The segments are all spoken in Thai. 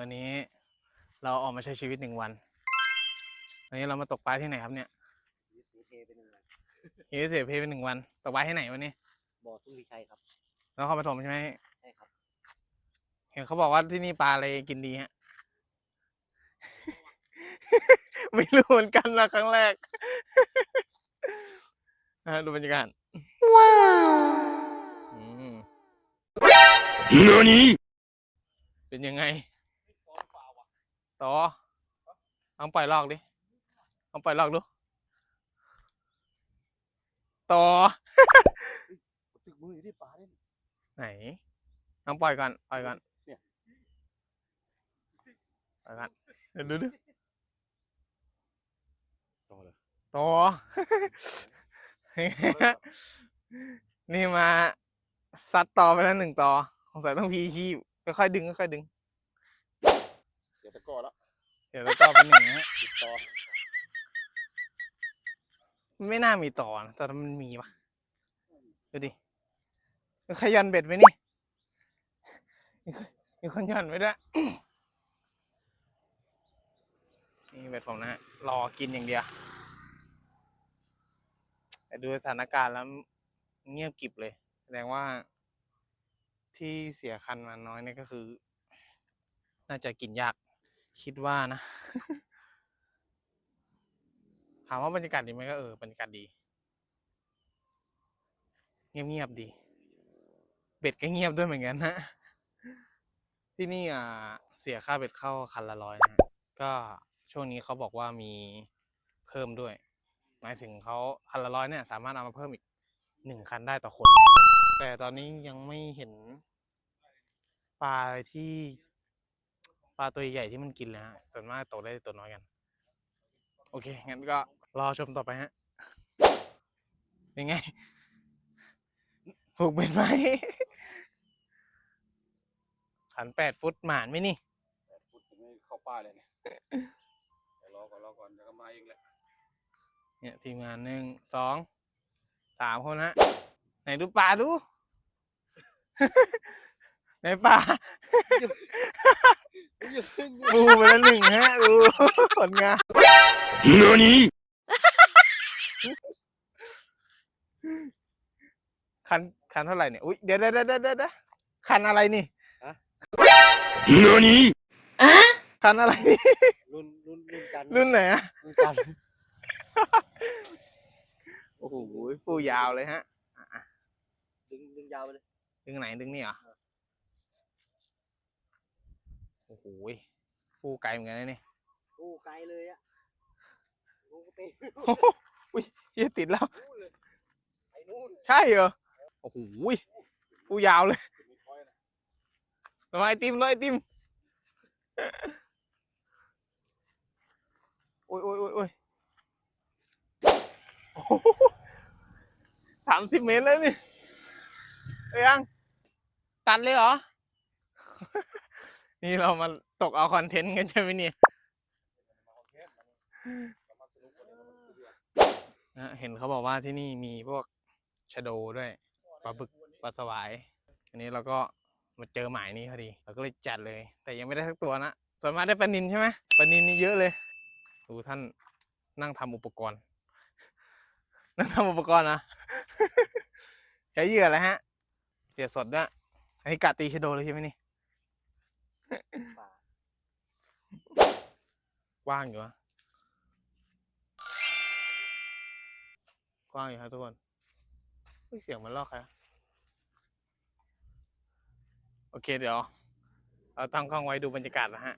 วันนี้เราออกมาใช้ชีวิตหนึ่งวัน วันนี้เรามาตกปลาที่ไหนครับเนี่ยยึดสีเทไปหนึ่งวันเฮเสียเพเป็นหนึ่งวัน ตกปลาที่ไหนวันนี้ บ่อทุ่งวิชัยครับนครปฐมใช่ไหมใช่ครับ เห็นเขาบอกว่าที่นี่ปลาอะไรกินดีฮะ ไม่รู้เหมือนกันนะครั้งแรก ลองปล่อยลอกดู ต่อ ตึกมืออยู่ที่ปลาเนี่ยไหนลองปล่อยก่อน ปล่อยก่อนเนี่ยปล่อยก่อนเดี๋ยวดูดูต่อเลยต่อ นี่มาซัดต่อไปแล้วหนึ่งต่อสงสัยต้องพีคีบค่อยๆดึงค่อยๆดึง เสียตะกร้อแล้ว เดี๋ยวแล้วก็เป็นหนึ่งฮะ ติดต่อ มันไม่น่ามีต่อนะแต่มันมีปะดูดิมีใครยันเบ็ดไหมนี่มีคนมีคนยันไว้ด้วยนี่เบ็ดผมนะฮะรอกินอย่างเดียวแต่ดูสถานการณ์แล้วเงียบกิบเลย แสดงว่าที่เสียคันมาน้อยนี่ก็คือ น่าจะกินยาก คิดว่านะ ถามว่าบรรยากาศดีไหมก็เออบรรยากาศดี เงียบๆดี เบ็ดก็เงียบด้วยเหมือนกันนะที่นี่อ่าเสียค่าเบ็ดเข้าคันละร้อยนะก็ช่วงนี้เขาบอกว่ามีเพิ่มด้วย หมายถึงเขาคันละร้อยเนี่ย สามารถเอามาเพิ่มอีกหนึ่งคันได้ต่อคนนะแต่ตอนนี้ยังไม่เห็นปลาที่ปลาตัวใหญ่ที่มันกินเลยฮะส่วนมากตกได้ตัวน้อยกัน อเค งั้นก็รอชมต่อไปฮะ เป็นไงผูกเบ็ดไหมขันแปดฟุตหมานไหมนี่พุดจะไม่เข้าป้าเลยเนี่ยเดี๋ยวรอก่อนรอก่อนเดี๋ยวก็มาเองแหละ เนี่ยทีมงานหนึ่งสองสามคนฮะ ไหนดูปลาดู ไหนปลาปูไปแล้วหนึ่งฮะดูผลงานคันคันเท่าไหร่เนี่ย อุ้ยเดี๋ยวเดี๋ยวเดี๋ยวเดี๋ยวเดี๋ยวคันอะไรนี่คันอะไรนี่รุ่นรุ่นรุ่นกันรุ่นไหนอะรุ่นกันโอ้โหปูยาวเลยฮะดึงดึงยาวไปเลยดึงไหนดึงนี่เหรอโอ้โหปูไกลเหมือนกันนะนี่โอ้ไกลเลยอะ โอ้เตะอุ้ยเหี้ยติดแล้ว นู่นเลยไอ้นู่นใช่เหรอ โอ้โหปูยาวเลยไม่คอยนะมไอติมเลยไอติมโอ้ยโอ้ยโอ้ยโอ้ยโอ้โหสามสิบเมตรเลยนี่เอ้ยยังตัดเลยเหรอ นี่เรามาตกเอาคอนเทนต์กันใช่ไหมเนี่ย มาคอนเทนต์มันเรามาสนุกกันเลยมันเดือด นะเห็นเขาบอกว่าที่นี่มีพวกชะโดด้วยปลาบึกปลาสวาย อันนี้เราก็มาเจอหมายนี้พอดี เราก็เลยจัดเลย แต่ยังไม่ได้สักตัวนะส่วนมากได้ปลานินใช่ไหมปลานินนี่เยอะเลย ดูท่านนั่งทำอุปกรณ์ นั่งทำอุปกรณ์นะใช้เหยื่ออะไรฮะเหยื่อสดด้วยอันนี้กะตีชะโดเลยใช่ไหมนี่ป่ากว้างอยู่อะ ว้างอยู่ครับทุกคนเสียงมันลอกครับโอเคเดี๋ยว เราตั้งกล้องไว้ดูบรรยากาศนะฮะ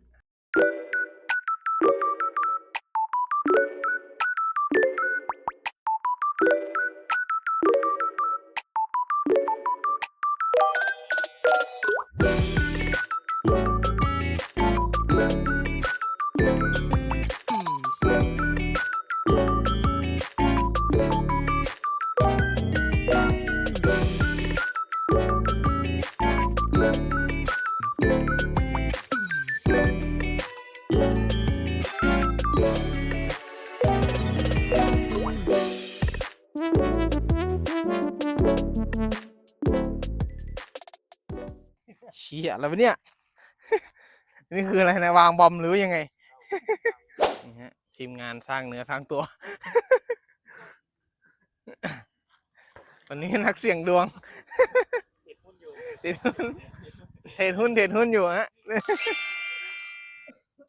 เชี่ยอะไรวะเนี่ย นี่คืออะไรนะวางบอมหรือว่ายังไง นี่ฮะทีมงานสร้างเนื้อสร้างตัววันนี้นักเสี่ยงดวง ติดหุ้นเทรดหุ้นเทรดหุ้นอยู่ฮะ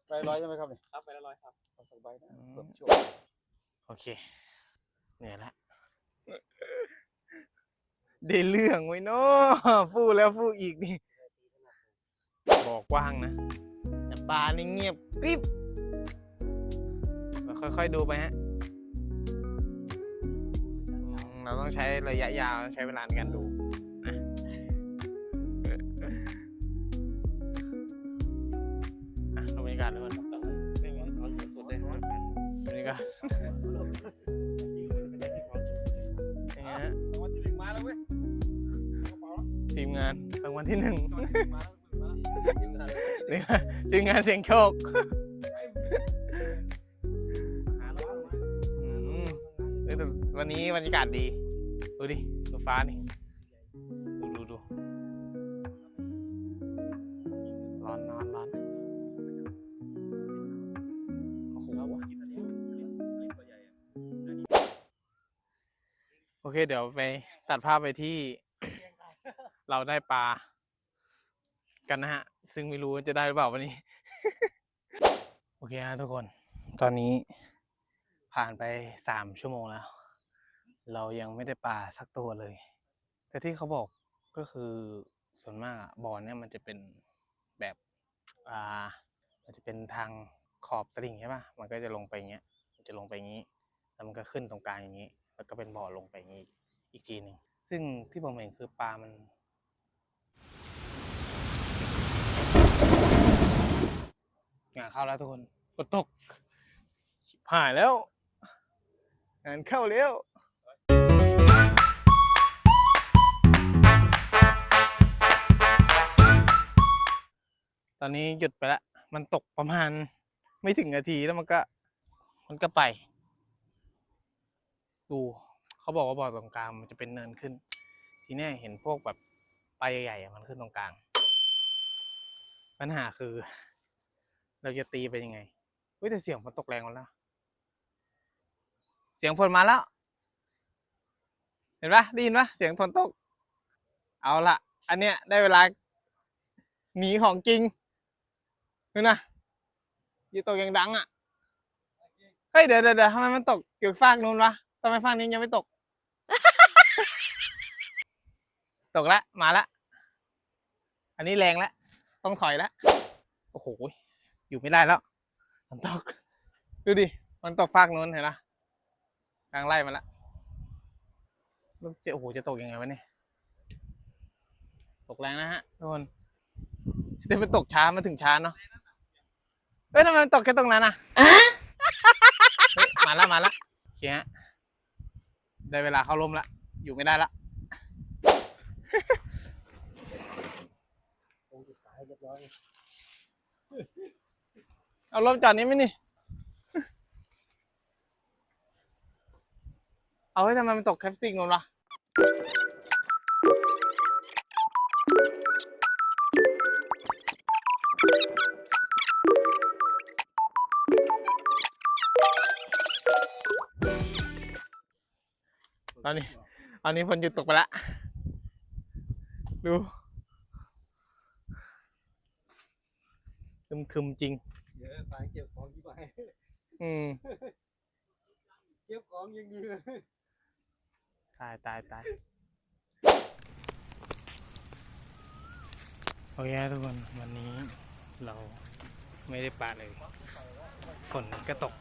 ไปร้อยใช่ไหมครับเนี่ยครับไปละร้อยครับเอาสักใบนะอืมเพิ่มโชคโอเค เหนื่อยละได้เรื่องไว้เนาะฟู่แล้วฟู่อีกนี่บอ กกว้างนะแต่ปลานี่เงียบกริบเราค่อยๆดูไปฮะอืมเราต้องใช้ระยะยาวใช้เวลาในการดูนะอะดูบรรยากาศด้วยกันไม่งั้นถอนสุดได้ห้าพันบรรยากาศอย่างเงี้ยฮะรางวัลที่หนึ่งมาแล้วเว้ยกระเป๋าแล้วทีมงานรางวัลที่หนึ่งรางวัลที่ หนึ่งมาแล้วมาทีมงานเสียงโชคหาร้อยอืมเอ้ยแต่วันนี้บรรยากาศดี ดูดิ ดูฟ้านี่ ดูดูดูร้อนร้อนร้อนโอ้โหโอเค เดี๋ยวไปตัดภาพไปที่ เราได้ปลา กันนะฮะ ซึ่งไม่รู้จะได้หรือเปล่าวันนี้ โอเคฮะทุกคน ตอนนี้ผ่านไปสามชั่วโมงแล้ว เรายังไม่ได้ปลาสักตัวเลย แต่ที่เขาบอกก็คือส่วนมากอะบ่อเนี่ยมันจะเป็นแบบอ่ามันจะเป็นทางขอบตลิ่งใช่ปะมันก็จะลงไปเงี้ย มันจะลงไปอย่างงี้ แล้วมันก็ขึ้นตรงกลางอย่างงี้ แล้วก็เป็นบ่อลงไปอย่างงี้อีกทีหนึ่ง ซึ่งที่ผมเห็นคือปลามัน งาน เข้าแล้วทุกคนฝนตกหายแล้ว งานเข้าแล้วตอนนี้หยุดไปแล้วมันตกประมาณไม่ถึงนาทีแล้วมันก็ มันก็ไป ดู เขาบอกว่าบ่อตรงกลางมันจะเป็นเนินขึ้น ทีนี้เห็นพวกแบบปลาใหญ่ๆมันขึ้นตรงกลาง ปัญหาคือ เราจะตีเป็นยังไงเฮ้ยแต่เสียงฝนตกแรงมาแล้วเสียงฝนมาแล้ว เห็นปะได้ยินปะเสียงฝนตก เอาละอันเนี้ยได้เวลาหนีของจริงนี่นะอยู่ตกยังดังอะเฮ้ยเดี๋ยวเดี๋ยวเดี๋ยวทำไมมันตกอยู่ฟากนู้นวะทำไมฟากนี้ยังไม่ตก ตกละมาละ อันนี้แรงแล้วต้องถอยแล้วโอ้โห อยู่ไม่ได้แล้วมันตก ดูดิ มันตกฟากนู้นเห็นปะกลางไล่มาแล้วแล้วจะโอ้โหจะตกยังไงวะเนี่ยตกแรงนะฮะทุกคนแต่มันตกช้ามาถึงช้าเนาะเอ้ยทำไมมันตกแค่ตรงนั้นอะมาแล้วมาแล้วโอเคฮะได้เวลาเข้าร่มละ อยู่ไม่ได้ละคงสุดท้ายเรียบร้อย เอาร่มจอดนี้ไหมนี่ เอาไว้ทำไมมันตกแคปสติกนู่นวะตอนนี้ตอนนี้ฝนหยุดตกไปละ ดูคึมคึมจริง เดี๋ยวไปเก็บของที่ไปอืมเก็บของยังดีเลยตายตายตายโอเคทุกคนวันนี้เราไม่ได้ปลาเลย ฝนก็ตก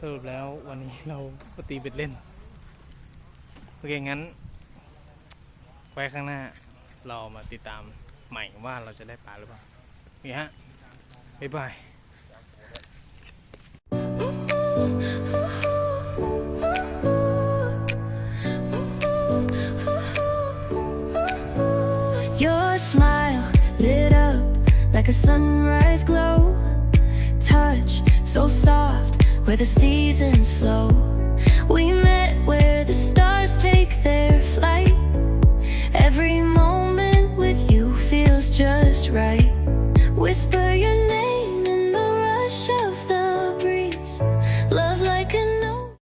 สรุปแล้ววันนี้เราปตีเบ็ดเล่น โอเค งั้น ไว้ข้างหน้า เรามาติดตามใหม่ว่าเราจะได้ปลาหรือเปล่านี่ฮะ Bye bye. Your smile lit up like a sunrise glow. Touch so soft where the seasons flow. We met where the stars take their flight. whisper your name.